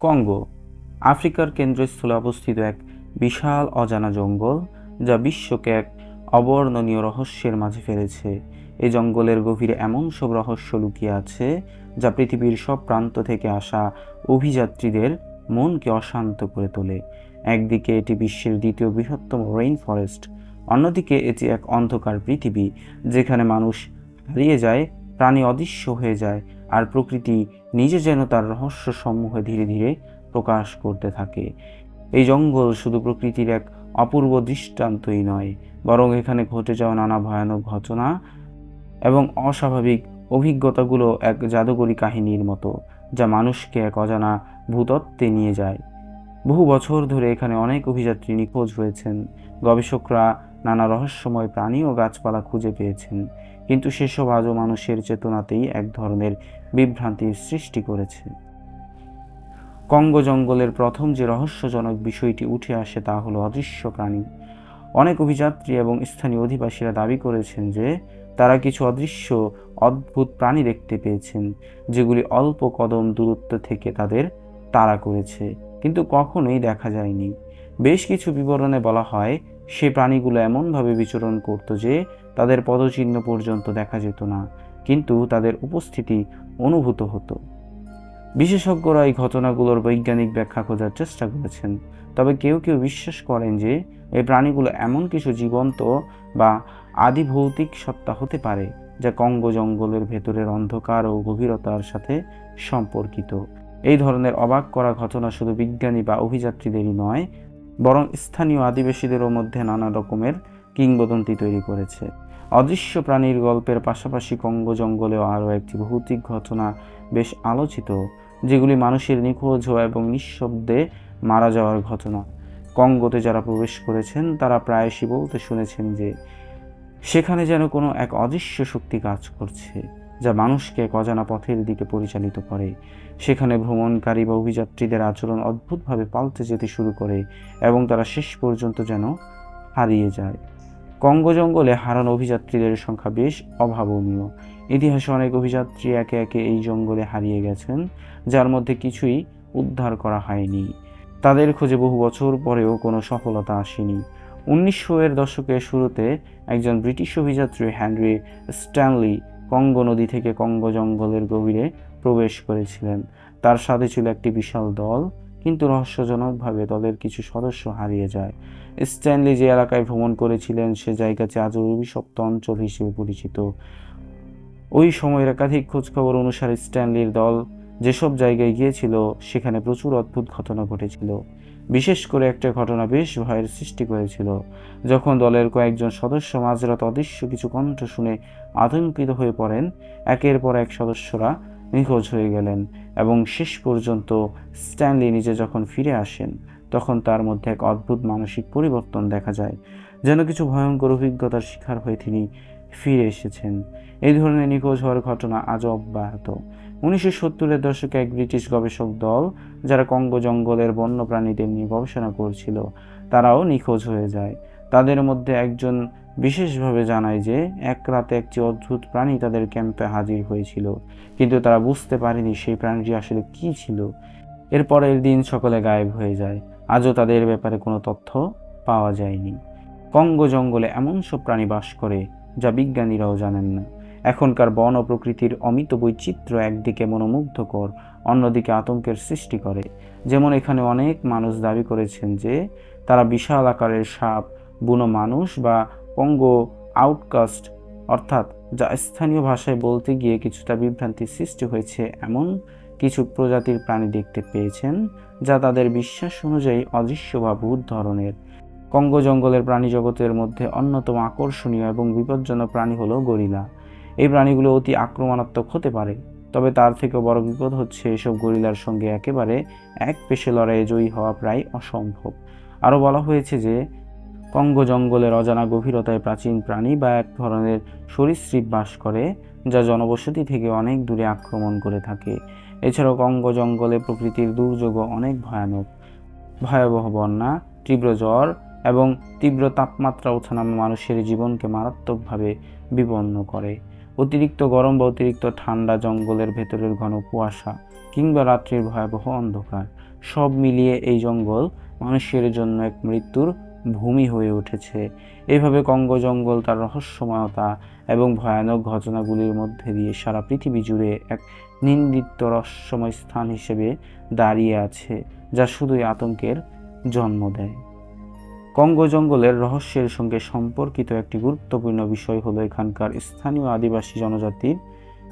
Congo, আফ্রিকার কেন্দ্রস্থলে অবস্থিত এক বিশাল অজানা জঙ্গল যা বিশ্বকে এক অবর্ণনীয় রহস্যের মাঝে ফেলেছে। এই জঙ্গলের গভীরে এমন সব রহস্য লুকিয়ে আছে যা পৃথিবীর সব প্রান্ত থেকে আসা অভিযাত্রীদের মনকে অশান্ত করে তোলে। একদিকে এটি বিশ্বের দ্বিতীয় বৃহত্তম রেইন ফরেস্ট অন্যদিকে এটি এক অন্ধকার পৃথিবী যেখানে মানুষ হারিয়ে যায়, প্রাণী অদৃশ্য হয়ে যায় আর প্রকৃতি নিজে যেন তার রহস্য সমূহে ধীরে ধীরে প্রকাশ করতে থাকে। এই জঙ্গল শুধু প্রকৃতির এক অপূর্ব দৃষ্টান্তই নয়, বরং এখানে ঘটে যাওয়া নানা ভয়ানক ঘটনা এবং অস্বাভাবিক অভিজ্ঞতাগুলো এক জাদুকরী কাহিনীর মতো, যা মানুষকে এক অজানা ভূতত্ত্বে নিয়ে যায়। বহু বছর ধরে এখানে অনেক অভিযাত্রী নিখোঁজ হয়েছেন। গবেষকরা নানা রহস্যময় প্রাণী ও গাছপালা খুঁজে পেয়েছেন, কিন্তু সেসব আজও মানুষের চেতনাতেই এক ধরনের বিভ্রান্তির সৃষ্টি করেছে। কঙ্গো জঙ্গলের প্রথম যে রহস্যজনক বিষয়টি উঠে আসে তা হলো অদৃশ্য প্রাণী। অনেক অভিযাত্রী এবং স্থানীয় অধিবাসীরা দাবি করেছেন যে, তারা কিছু অদৃশ্য, অদ্ভুত প্রাণী দেখতে পেয়েছেন, যেগুলি অল্প কদম দূরত্ব থেকে তাদের তাড়া করেছে, কিন্তু কখনোই দেখা যায়নি। বেশ কিছু বিবরণে বলা হয়, সে প্রাণীগুলো এমনভাবে বিচরণ করত যে, তাদের পদচিহ্ন পর্যন্ত দেখা যেত না। কিন্তু তাদের উপস্থিতি অনুভূত হতো। বিশেষজ্ঞরা এই ঘটনাগুলোর বৈজ্ঞানিক ব্যাখ্যা খোঁজার চেষ্টা করেছেন, তবে কেউ কেউ বিশ্বাস করেন যে এই প্রাণীগুলো এমন কিছু জীবন্ত বা আদি ভৌতিক সত্তা হতে পারে, যা কঙ্গ জঙ্গলের ভেতরের অন্ধকার ও গভীরতার সাথে সম্পর্কিত। এই ধরনের অবাক করা ঘটনা শুধু বিজ্ঞানী বা অভিযাত্রীদেরই নয়, বরং স্থানীয় আদিবাসীদেরও মধ্যে নানা রকমের কিংবদন্তি তৈরি করেছে। অদৃশ্য প্রাণীর গল্পের পাশাপাশি কঙ্গো জঙ্গলেও আরও একটি ভৌতিক ঘটনা বেশ আলোচিত, যেগুলি মানুষের নিখোঁজ হওয়া এবং নিঃশব্দে মারা যাওয়ার ঘটনা। কঙ্গোতে যারা প্রবেশ করেছেন, তারা প্রায়শই বলতে শুনেছেন যে, সেখানে যেন কোনো এক অদৃশ্য শক্তি কাজ করছে, যা মানুষকে এক অজানা পথের দিকে পরিচালিত করে। সেখানে ভ্রমণকারী বা অভিযাত্রীদের আচরণ অদ্ভুতভাবে পাল্টে যেতে শুরু করে এবং তারা শেষ পর্যন্ত যেন হারিয়ে যায়। কঙ্গো জঙ্গলে হারানো অভিযাত্রীদের সংখ্যা বেশ অভাবনীয়। ইতিহাসে অনেক অভিযাত্রী একে একে এই জঙ্গলে হারিয়ে গেছেন, যার মধ্যে কিছুই উদ্ধার করা হয়নি। তাদের খোঁজে বহু বছর পরেও কোনো সফলতা আসেনি। উনিশশো এর দশকের শুরুতে একজন ব্রিটিশ অভিযাত্রী হ্যানরি স্ট্যানলি কঙ্গো নদী থেকে কঙ্গো জঙ্গলের গভীরে প্রবেশ করেছিলেন। তার সাথে ছিল একটি বিশাল দল। কিন্তু রহস্যজনকভাবে দলের কিছু সদস্য হারিয়ে যায়। স্ট্যানলি যে এলাকায় ভ্রমণ করেছিলেন, সে জায়গাটি আজও অভিশপ্ত অঞ্চল হিসেবে পরিচিত। ওই সময়ের একাধিক খোঁজখবর অনুসারে স্ট্যানলির দল যেসব জায়গায় গিয়েছিল, সেখানে প্রচুর অদ্ভুত ঘটনা ঘটেছিল। বিশেষ করে একটা ঘটনা বেশ ভয়ের সৃষ্টি করেছিল, যখন দলের কয়েকজন সদস্য মাঝরাত অদৃশ্য কিছু কণ্ঠ শুনে আতঙ্কিত হয়ে পড়েন। একের পর এক সদস্যরা নিখোঁজ হয়ে গেলেন এবং শেষ পর্যন্ত স্ট্যানলি নিজে যখন ফিরে আসেন, তখন তার মধ্যে এক অদ্ভুত মানসিক পরিবর্তন দেখা যায়, যেন কিছু ভয়ঙ্কর অভিজ্ঞতার শিকার হয়ে তিনি ফিরে এসেছেন। এই ধরনের নিখোঁজ হওয়ার ঘটনা আজও অব্যাহত। উনিশশো সত্তরের দশকে এক ব্রিটিশ গবেষক দল, যারা কঙ্গো জঙ্গলের বন্য প্রাণীদের নিয়ে গবেষণা করছিল, তারাও নিখোঁজ হয়ে যায়। তাদের মধ্যে একজন বিশেষভাবে জানায় যে, এক রাতে একটি অদ্ভুত প্রাণী তাদের ক্যাম্পে হাজির হয়েছিল, কিন্তু তারা বুঝতে পারেনি সেই প্রাণীটি আসলে কী ছিল। এর পরের দিন সকলে গায়েব হয়ে যায়। আজও তাদের ব্যাপারে কোনো তথ্য পাওয়া যায়নি। কঙ্গো জঙ্গলে এমন সব প্রাণী বাস করে, যা বিজ্ঞানীরাও জানেন না। এখনকার বন ও প্রকৃতির অমিত বৈচিত্র্য একদিকে মনোমুগ্ধকর, অন্যদিকে আতঙ্কের সৃষ্টি করে। যেমন এখানে অনেক মানুষ দাবি করেছেন যে, তারা বিশাল আকারের সাপ, বুনো মানুষ বা কঙ্গো আউটকাস্ট অর্থাৎ যা স্থানীয় ভাষায় বলতে গিয়ে কিছুটা বিভ্রান্তির সৃষ্টি হয়েছে, এমন কিছু প্রজাতির প্রাণী দেখতে পেয়েছেন, যা তাদের বিশ্বাস অনুযায়ী অদৃশ্য বা ভূত ধরনের কঙ্গো জঙ্গলের প্রাণী জগতের মধ্যে অন্যতম আকর্ষণীয় এবং বিপজ্জনক প্রাণী হলো গরিলা। এই প্রাণীগুলো অতি আক্রমণাত্মক হতে পারে, তবে তার থেকেও বড় বিপদ হচ্ছে এসব গরিলার সঙ্গে একেবারে এক পেশে লড়াইয়ে জয়ী হওয়া প্রায় অসম্ভব। আরও বলা হয়েছে যে কঙ্গো জঙ্গলের অজানা গভীরতায় প্রাচীন প্রাণী বা এক ধরনের সরীসৃপ বাস করে, যা জনবসতি থেকে অনেক দূরে আক্রমণ করে থাকে। এছাড়াও কঙ্গ জঙ্গলে প্রকৃতির দুর্যোগও অনেক ভয়ানক। ভয়াবহ বন্যা, তীব্র জ্বর এবং তীব্র তাপমাত্রা ওঠানামা মানুষের জীবনকে মারাত্মকভাবে বিপন্ন করে। অতিরিক্ত গরম বা অতিরিক্ত ঠান্ডা জঙ্গলের ভেতরের ঘন কুয়াশা কিংবা রাত্রির ভয়াবহ অন্ধকার, সব মিলিয়ে এই জঙ্গল মানুষের জন্য এক মৃত্যুর ভূমি হয়ে উঠেছে। এভাবে কঙ্গ জঙ্গল তার রহস্যময়তা এবং ভয়ানক ঘটনাগুলির মধ্যে দিয়ে সারা পৃথিবী জুড়ে এক নিন্দিত রহস্যময় স্থান হিসেবে দাঁড়িয়ে আছে, যা শুধুই আতঙ্কের জন্ম দেয়। কঙ্গো জঙ্গলের রহস্যের সঙ্গে সম্পর্কিত একটি গুরুত্বপূর্ণ বিষয় হলো এখানকার স্থানীয় আদিবাসী জনজাতির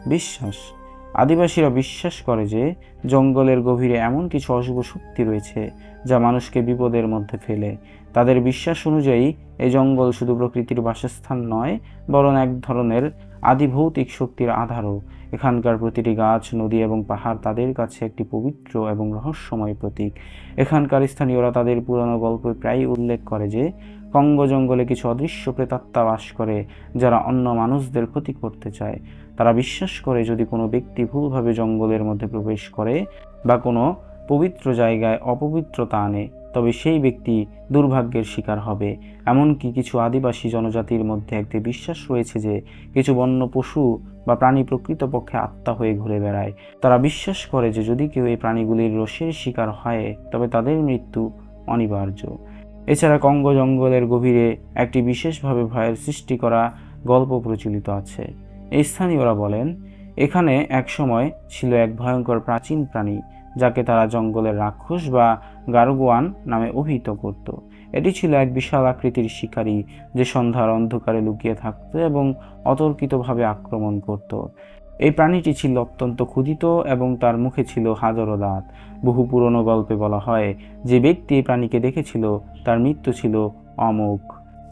বিশ্বাস। আদিবাসীরা বিশ্বাস করে যে জঙ্গলের গভীরে এমন কিছু অশুভ শক্তি রয়েছে যা মানুষকে বিপদের মধ্যে ফেলে। তাদের বিশ্বাস অনুযায়ী, এই জঙ্গল শুধু প্রকৃতির বাসস্থান নয়, বরং এক ধরনের আদিভৌতিক শক্তির আধারও। এখানকার প্রতিটি গাছ, নদী এবং পাহাড় তাদের কাছে একটি পবিত্র এবং রহস্যময় প্রতীক। এখানকার স্থানীয়রা তাদের পুরানো গল্পে প্রায়ই উল্লেখ করে যে, কঙ্গ জঙ্গলে কিছু অদৃশ্য প্রেতাত্মা বাস করে, যারা অন্য মানুষদের ক্ষতি করতে চায়। তারা বিশ্বাস করে যদি কোনো ব্যক্তি ভুলভাবে জঙ্গলের মধ্যে প্রবেশ করে বা কোনো পবিত্র জায়গায় অপবিত্রতা আনে তবে সেই ব্যক্তি দুর্ভাগ্যের শিকার হবে। এমনকি কিছু আদিবাসী জনজাতির মধ্যে একটি বিশ্বাস রয়েছে যে, কিছু বন্য পশু বা প্রাণী প্রকৃতপক্ষে আত্মা হয়ে ঘুরে বেড়ায়। তারা বিশ্বাস করে যে, যদি কেউ এই প্রাণীগুলির রোষের শিকার হয়, তবে তাদের মৃত্যু অনিবার্য। এছাড়া কঙ্গ জঙ্গলের গভীরে একটি বিশেষভাবে ভয়ের সৃষ্টি করা গল্প প্রচলিত আছে। স্থানীয়রা বলেন, এখানে একসময় ছিল এক ভয়ঙ্কর প্রাচীন প্রাণী যাকে তারা জঙ্গলের রাক্ষস বা গারগুয়ান নামে অভিহিত করত। এটি ছিল এক বিশাল আকৃতির শিকারী যে সন্ধ্যার অন্ধকারে লুকিয়ে থাকত এবং অতর্কিতভাবে আক্রমণ করত। এই প্রাণীটি ছিল অত্যন্ত ক্ষুধিত এবং তার মুখে ছিল হাজারো দাঁত। বহু পুরনো গল্পে বলা হয়, যে ব্যক্তি এই প্রাণীকে দেখেছিল, তার মৃত্যু ছিল অমোঘ।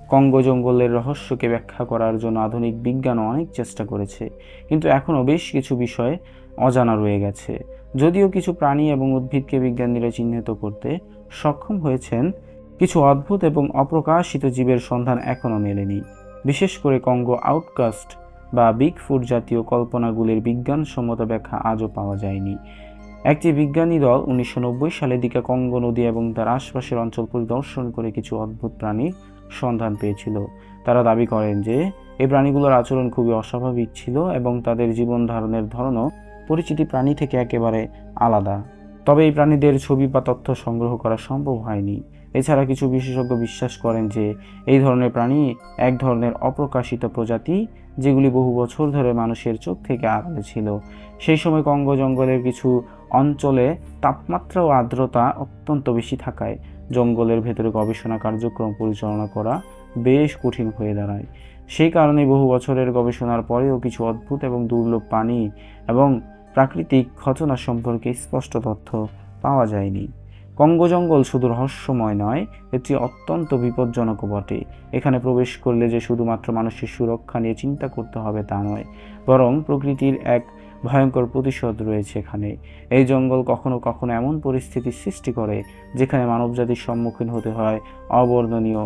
কঙ্গো জঙ্গলের রহস্যকে ব্যাখ্যা করার জন্য আধুনিক বিজ্ঞানও অনেক চেষ্টা করেছে, কিন্তু এখনও বেশ কিছু বিষয় অজানা রয়ে গেছে। যদিও কিছু প্রাণী এবং উদ্ভিদকে বিজ্ঞানীরা চিহ্নিত করতে সক্ষম হয়েছেন, কিছু অদ্ভুত এবং অপ্রকাশিত জীবের সন্ধান এখনও মেলেনি। বিশেষ করে কঙ্গো আউটকাস্ট বা বিগ ফুড জাতীয় কল্পনাগুলির বিজ্ঞানসম্মত ব্যাখ্যা আজও পাওয়া যায়নি। একটি বিজ্ঞানী দল উনিশশো সালের দিকে কঙ্গো নদী এবং তার আশপাশের অঞ্চল পরিদর্শন করে কিছু অদ্ভুত প্রাণীর সন্ধান পেয়েছিল। তারা দাবি করেন যে, এই প্রাণীগুলোর আচরণ খুবই অস্বাভাবিক ছিল এবং তাদের জীবন ধারণের ধরনও পরিচিতি প্রাণী থেকে একেবারে আলাদা। তবে এই প্রাণীদের ছবি বা তথ্য সংগ্রহ করা সম্ভব হয়নি। এছাড়া কিছু বিশেষজ্ঞ বিশ্বাস করেন যে, এই ধরনের প্রাণী এক ধরনের অপ্রকাশিত প্রজাতি যেগুলি বহু বছর ধরে মানুষের চোখ থেকে আড়ালে ছিল। সেই সময় কঙ্গো জঙ্গলের কিছু অঞ্চলে তাপমাত্রা ও আর্দ্রতা অত্যন্ত বেশি থাকায় জঙ্গলের ভেতরে গবেষণা কার্যক্রম পরিচালনা করা বেশ কঠিন হয়ে দাঁড়ায়। সেই কারণে বহু বছরের গবেষণার পরেও কিছু অদ্ভুত এবং দুর্লভ প্রাণী এবং প্রাকৃতিক ঘটনা সম্পর্কে স্পষ্ট তথ্য পাওয়া যায়নি। কঙ্গো জঙ্গল শুধু রহস্যময় নয়, এটি অত্যন্ত বিপজ্জনকও বটে। এখানে প্রবেশ করলে যে শুধুমাত্র মানুষের সুরক্ষা নিয়ে চিন্তা করতে হবে তা নয়, বরং প্রকৃতির এক ভয়ঙ্কর প্রতিশোধ রয়েছে এখানে। এই জঙ্গল কখনো কখনো এমন পরিস্থিতির সৃষ্টি করে, যেখানে মানবজাতির সম্মুখীন হতে হয় অবর্ণনীয়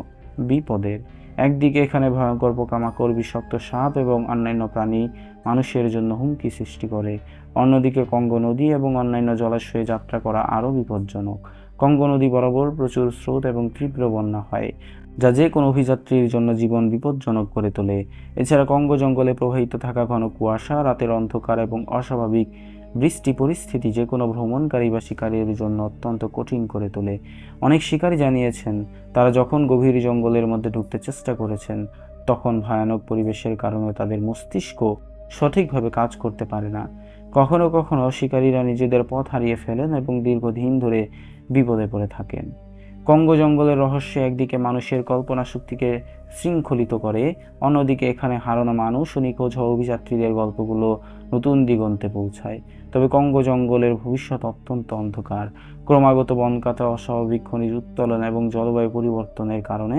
বিপদের। একদিকে এখানে ভয়ঙ্কর পোকামাকড়, বিষাক্ত সাপ এবং অন্যান্য প্রাণী মানুষের জন্য হুমকি সৃষ্টি করে। অন্যদিকে কঙ্গো নদী এবং অন্যান্য জলাশয়ে যাত্রা করা আরও বিপজ্জনক। কঙ্গো নদী বরাবর প্রচুর স্রোত এবং তীব্র বন্যা হয়, যা যে কোনো অভিযাত্রীর জন্য জীবন বিপজ্জনক করে তোলে। এছাড়া কঙ্গো জঙ্গলে প্রবাহিত থাকা ঘন কুয়াশা, রাতের অন্ধকার এবং অস্বাভাবিক বৃষ্টি পরিস্থিতি যে কোনো ভ্রমণকারী বা শিকারীর জন্য অত্যন্ত কঠিন করে তোলে। অনেক শিকারী জানিয়েছেন, তারা যখন গভীর জঙ্গলের মধ্যে ঢুকতে চেষ্টা করেছেন, তখন ভয়ানক পরিবেশের কারণে তাদের মস্তিষ্ক সঠিকভাবে কাজ করতে পারে না। কখনো কখনো শিকারীরা নিজেদের পথ হারিয়ে ফেলেন এবং দীর্ঘদিন ধরে বিপদে পড়ে থাকেন। কঙ্গো জঙ্গলের রহস্য একদিকে মানুষের কল্পনা শক্তিকে শৃঙ্খলিত করে, অন্যদিকে এখানে হারানো মানুষ ও নিখোঁজ অভিযাত্রীদের গল্পগুলো নতুন দিগন্তে পৌঁছায়। তবে কঙ্গো জঙ্গলের ভবিষ্যৎ অত্যন্ত অন্ধকার। ক্রমাগত বনকাতা অস্বাভাবিক খনিজ উত্তোলন এবং জলবায়ু পরিবর্তনের কারণে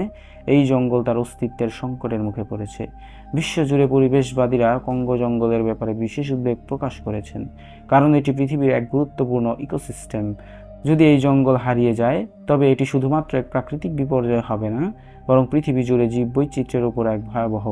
এই জঙ্গল তার অস্তিত্বের সংকটের মুখে পড়েছে। বিশ্বজুড়ে পরিবেশবাদীরা কঙ্গো জঙ্গলের ব্যাপারে বিশেষ উদ্বেগ প্রকাশ করেছেন, কারণ এটি পৃথিবীর এক গুরুত্বপূর্ণ ইকোসিস্টেম। যদি এই জঙ্গল হারিয়ে যায়, তবে এটি শুধুমাত্র এক প্রাকৃতিক বিপর্যয় হবে না, বরং পৃথিবী জুড়ে জীববৈচিত্র্যের উপর এক ভয়াবহ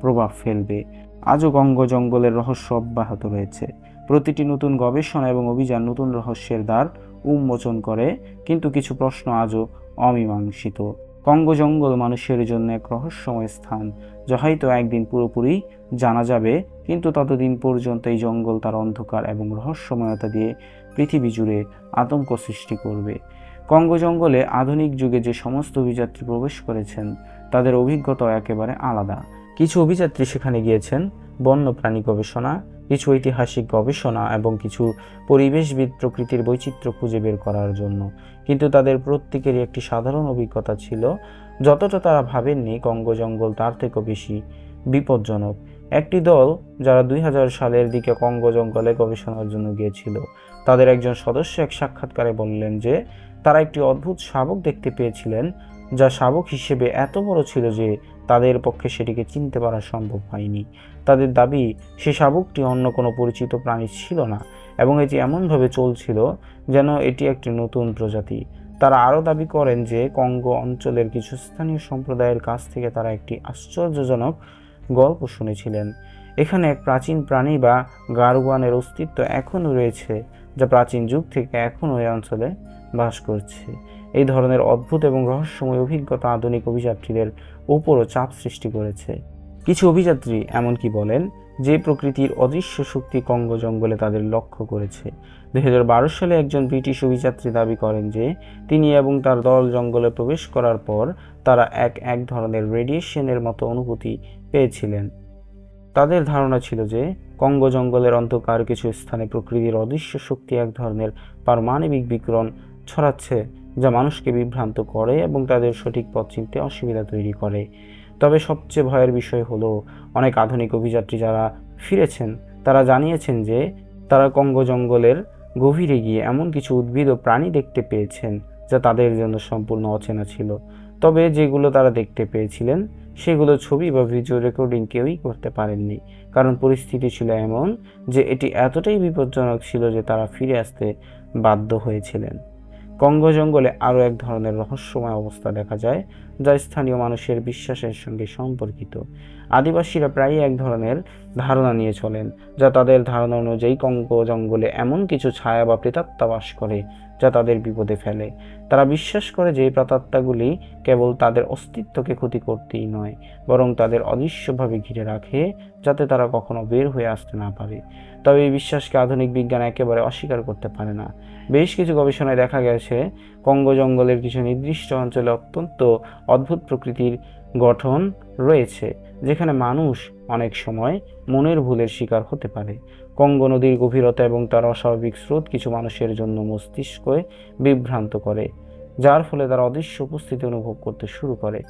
প্রভাব ফেলবে। আজও গঙ্গ জঙ্গলের রহস্য অব্যাহত রয়েছে। প্রতিটি নতুন গবেষণা এবং অভিযান নতুন রহস্যের দ্বার উন্মোচন করে, কিন্তু কিছু প্রশ্ন আজও অমীমাংসিত। কঙ্গ জঙ্গল মানুষের জন্য এক রহস্যময় স্থান, যা হয়তো একদিন পুরোপুরি জানা যাবে, কিন্তু ততদিন পর্যন্ত এই জঙ্গল তার অন্ধকার এবং রহস্যময়তা দিয়ে পৃথিবী জুড়ে আতঙ্ক সৃষ্টি করবে। কঙ্গো জঙ্গলে আধুনিক যুগে যে সমস্ত অভিযাত্রী প্রবেশ করেছেন, তাদের অভিজ্ঞতা একেবারে আলাদা। কিছু অভিযাত্রী সেখানে গিয়েছেন বন্যপ্রাণী গবেষণা, কিছু ঐতিহাসিক গবেষণা এবং কিছু পরিবেশবিদ প্রকৃতির বৈচিত্র্য খুঁজে বের করার জন্য। কিন্তু তাদের প্রত্যেকেরই একটি সাধারণ অভিজ্ঞতা ছিল, যতটা তারা ভাবেননি কঙ্গো জঙ্গল তার থেকেও বেশি বিপজ্জনক। একটি দল যারা দুই হাজার সালের দিকে কঙ্গো জঙ্গলে গবেষণার জন্য গিয়েছিল তাদের একজন সদস্য এক সাক্ষাৎকারে বললেন যে, তারা একটি অদ্ভুত শাবক দেখতে পেয়েছিলেন, যা শাবক হিসেবে এত বড় ছিল যে, তাদের পক্ষে সেটিকে চিনতে পারা সম্ভব হয়নি। তাদের দাবি, সে শাবকটি অন্য কোনো পরিচিত প্রাণী ছিল না, এবং এটি এমনভাবে চলছিল যেন এটি একটি নতুন প্রজাতি। তারা আরও দাবি করেন যে, কঙ্গো অঞ্চলের কিছু স্থানীয় সম্প্রদায়ের কাছ থেকে তারা একটি আশ্চর্যজনক গল্প শুনেছিলেন। এখানে এক প্রাচীন প্রাণী বা গারোয়ানের অস্তিত্ব এখনও রয়েছে। যা প্রাচীন যুগ থেকে এখনও এই অঞ্চলে বাস করছে। এই ধরনের অদ্ভুত এবং রহস্যময় অভিজ্ঞতা আধুনিক অভিযাত্রীদের উপরও চাপ সৃষ্টি করেছে। কিছু অভিযাত্রী এমনকি বলেন, যে প্রকৃতির অদৃশ্য শক্তি কঙ্গো জঙ্গলে তাদের লক্ষ্য করেছে। দুই হাজার বারো সালে একজন ব্রিটিশ অভিযাত্রী দাবি করেন যে, তিনি এবং তার দল জঙ্গলে প্রবেশ করার পর তারা এক এক ধরনের রেডিয়েশনের মতো অনুভূতি পেয়েছিলেন। তাদের ধারণা ছিল যে কঙ্গো জঙ্গলের অন্ধকার কিছু স্থানে প্রকৃতির অদৃশ্য শক্তি এক ধরনের পারমাণবিক বিকিরণ ছড়াচ্ছে, যা মানুষকে বিভ্রান্ত করে এবং তাদের সঠিক পথ চিনতে অসুবিধা তৈরি করে। তবে সবচেয়ে ভয়ের বিষয় হলো, অনেক আধুনিক অভিযাত্রী যারা ফিরেছেন, তারা জানিয়েছেন যে তারা কঙ্গো জঙ্গলের গভীরে গিয়ে এমন কিছু উদ্ভিদ ও প্রাণী দেখতে পেয়েছেন, যা তাদের জন্য সম্পূর্ণ অচেনা ছিল। তবে যেগুলো তারা দেখতে পেয়েছিলেন, সেগুলো ছবি বা ভিডিও রেকর্ডিং কেউই করতে পারেননি। কারণ পরিস্থিতি ছিল এমন যে এটি এতটাই বিপজ্জনক ছিল যে তারা ফিরে আসতে বাধ্য হয়েছিলেন। কঙ্গো জঙ্গলে আরও এক ধরনের রহস্যময় অবস্থা দেখা যায়, যা স্থানীয় মানুষের বিশ্বাসের সঙ্গে সম্পর্কিত। আদিবাসীরা প্রায়ই এক ধরনের ধারণা নিয়ে চলেন, যা তাদের ধারণা অনুযায়ী কঙ্গো জঙ্গলে এমন কিছু ছায়া বা প্রেতাত্মা বাস করে যা তাদের বিপদে ফেলে। তারা বিশ্বাস করে যে প্রেতাত্মাগুলি কেবল তাদের অস্তিত্বকে ক্ষতি করতেই নয়, বরং তাদের অদৃশ্যভাবে ঘিরে রাখে, যাতে তারা কখনো বের হয়ে আসতে না পারে। তবে এই বিশ্বাসকে আধুনিক বিজ্ঞান একেবারে অস্বীকার করতে পারে না। বেশ কিছু গবেষণায় দেখা গেছে, কঙ্গো জঙ্গলের কিছু নির্দিষ্ট অঞ্চলে অত্যন্ত অদ্ভুত প্রকৃতির গঠন রয়েছে। যেখানে মানুষ অনেক সময় মনের ভুলের শিকার হতে পারে। কঙ্গো নদীর গভীরতা এবং তার অস্বাভাবিক স্রোত কিছু মানুষের জন্য মস্তিষ্কে বিভ্রান্ত করে, যার ফলে তারা অদৃশ্য উপস্থিতি অনুভব করতে শুরু করে।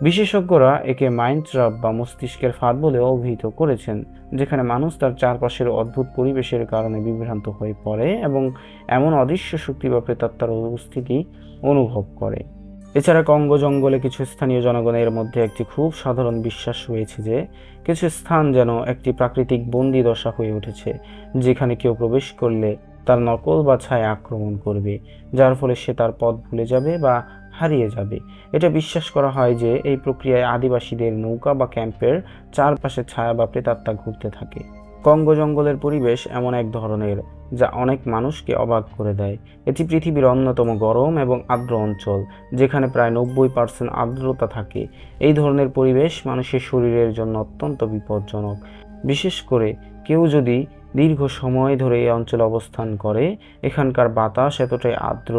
বিশেষজ্ঞরা একে মাইন্ড ট্রাপ বা মস্তিষ্কের ফাঁদ বলে অভিহিত করেছেন, যেখানে মানুষ তার চারপাশের অদ্ভুত পরিবেশের কারণে বিভ্রান্ত হয়ে পড়ে এবং এমন অদৃশ্য শক্তি বা প্রেতাত্মার উপস্থিতি অনুভব করে। এছাড়া কঙ্গো জঙ্গলে কিছু স্থানীয় জনগণের মধ্যে একটি খুব সাধারণ বিশ্বাস রয়েছে যে, কিছু স্থান যেন একটি প্রাকৃতিক বন্দি দশা হয়ে উঠেছে, যেখানে কেউ প্রবেশ করলে তার নকল বা ছায়া আক্রমণ করবে, যার ফলে সে তার পথ ভুলে যাবে বা হারিয়ে যাবে। এটা বিশ্বাস করা হয় যে, এই প্রক্রিয়ায় আদিবাসীদের নৌকা বা ক্যাম্পের চারপাশে ছায়া বা প্রেতাত্মা ঘুরতে থাকে। কঙ্গো জঙ্গলের পরিবেশ এমন এক ধরনের যা অনেক মানুষকে অবাক করে দেয়। এটি পৃথিবীর অন্যতম গরম এবং আর্দ্র অঞ্চল, যেখানে প্রায় নব্বই পার্সেন্ট আর্দ্রতা থাকে। এই ধরনের পরিবেশ মানুষের শরীরের জন্য অত্যন্ত বিপজ্জনক। বিশেষ করে কেউ যদি দীর্ঘ সময় ধরে এই অঞ্চলে অবস্থান করে, এখানকার বাতাস এতটাই আর্দ্র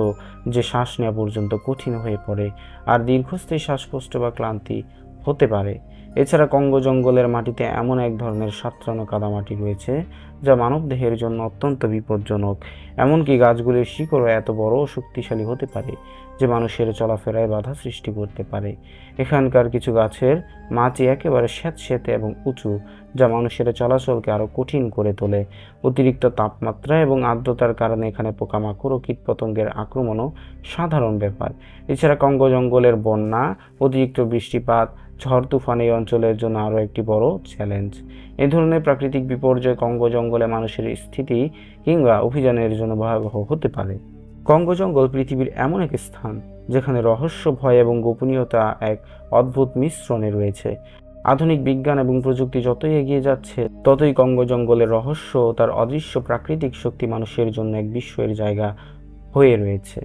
যে শ্বাস নেওয়া পর্যন্ত কঠিন হয়ে পড়ে। আর দীর্ঘস্থায়ী শ্বাসকষ্ট বা ক্লান্তি হতে পারে। এছাড়া কঙ্গ জঙ্গলের মাটিতে এমন এক ধরনের সাঁতরানো কাদামাটি রয়েছে, যা মানবদেহের জন্য অত্যন্ত বিপজ্জনক। এমনকি গাছগুলির শিকড়ও এত বড় শক্তিশালী হতে পারে যে মানুষের চলাফেরায় বাধা সৃষ্টি করতে পারে। এখানকার কিছু গাছের মাটি একেবারে স্যাঁতস্যাঁতে এবং উঁচু, যা মানুষের চলাচলকে আরও কঠিন করে তোলে। অতিরিক্ত তাপমাত্রা এবং আর্দ্রতার কারণে এখানে পোকামাকড় ও কীটপতঙ্গের আক্রমণও সাধারণ ব্যাপার। এছাড়া কঙ্গ জঙ্গলের বন্যা, অতিরিক্ত বৃষ্টিপাত, ঝড় তুফান এই অঞ্চলের জন্য আরও একটি বড় চ্যালেঞ্জ। এ ধরনের প্রাকৃতিক বিপর্যয় কঙ্গ জঙ্গলে মানুষের স্থিতি কিংবা অভিযানের জন্য ভয়াবহ হতে পারে। কঙ্গো জঙ্গল পৃথিবীর এমন এক স্থান যেখানে রহস্য, ভয় এবং গোপনীয়তা এক অদ্ভুত মিশ্রণে রয়েছে। আধুনিক বিজ্ঞান এবং প্রযুক্তি যতই এগিয়ে যাচ্ছে, ততই গঙ্গ জঙ্গলের রহস্য তার অদৃশ্য প্রাকৃতিক শক্তি মানুষের জন্য এক বিস্ময়ের জায়গা হয়ে রয়েছে।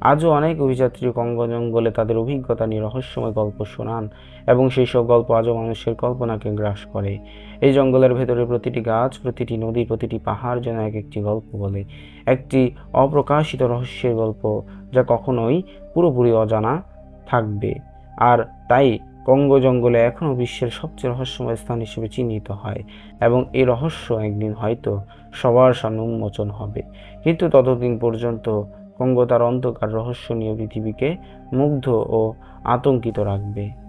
আজও অনেক অভিযাত্রী কঙ্গ জঙ্গলে তাদের অভিজ্ঞতা নিয়ে রহস্যময় গল্প শোনান এবং সেই সব গল্প আজও মানুষের কল্পনাকে গ্রাস করে। এই জঙ্গলের ভেতরে প্রতিটি গাছ, প্রতিটি নদী, প্রতিটি পাহাড় যেন এক একটি গল্প বলে। একটি অপ্রকাশিত রহস্যের গল্প যা কখনোই পুরোপুরি অজানা থাকবে। আর তাই কঙ্গ জঙ্গলে এখনও বিশ্বের সবচেয়ে রহস্যময় স্থান হিসেবে চিহ্নিত হয় এবং এই রহস্য একদিন হয়তো সবার সামনে উন্মোচন হবে। কিন্তু ততদিন পর্যন্ত কঙ্গ তার অন্ধকার রহস্য নিয়ে পৃথিবীকে মুগ্ধ ও আতঙ্কিত রাখবে।